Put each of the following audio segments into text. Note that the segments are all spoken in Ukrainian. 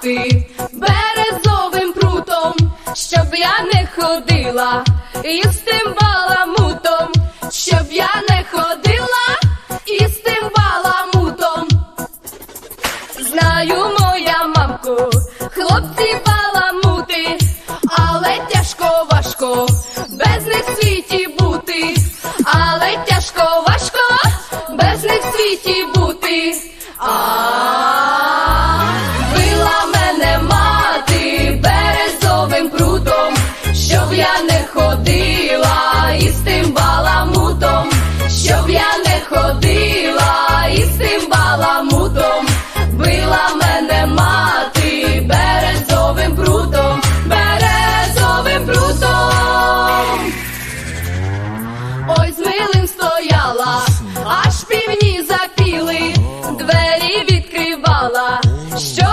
ти березовим прутом, щоб я не ходила, і з тим баламутом, щоб я не ходила. я не ходила із тим баламутом, щоб я не ходила із тим баламутом, била мене мати березовим прутом, березовим прутом, ой з милим стояла, аж півні запіли, двері відкривала. Що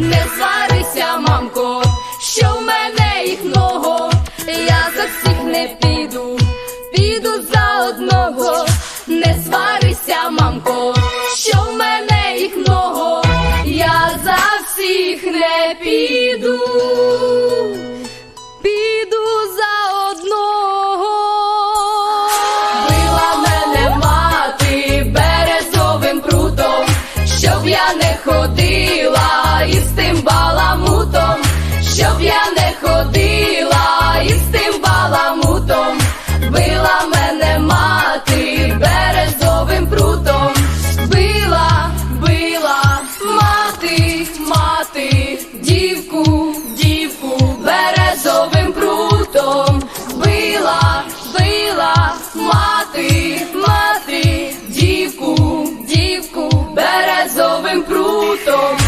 не сварися, мамко. 不懂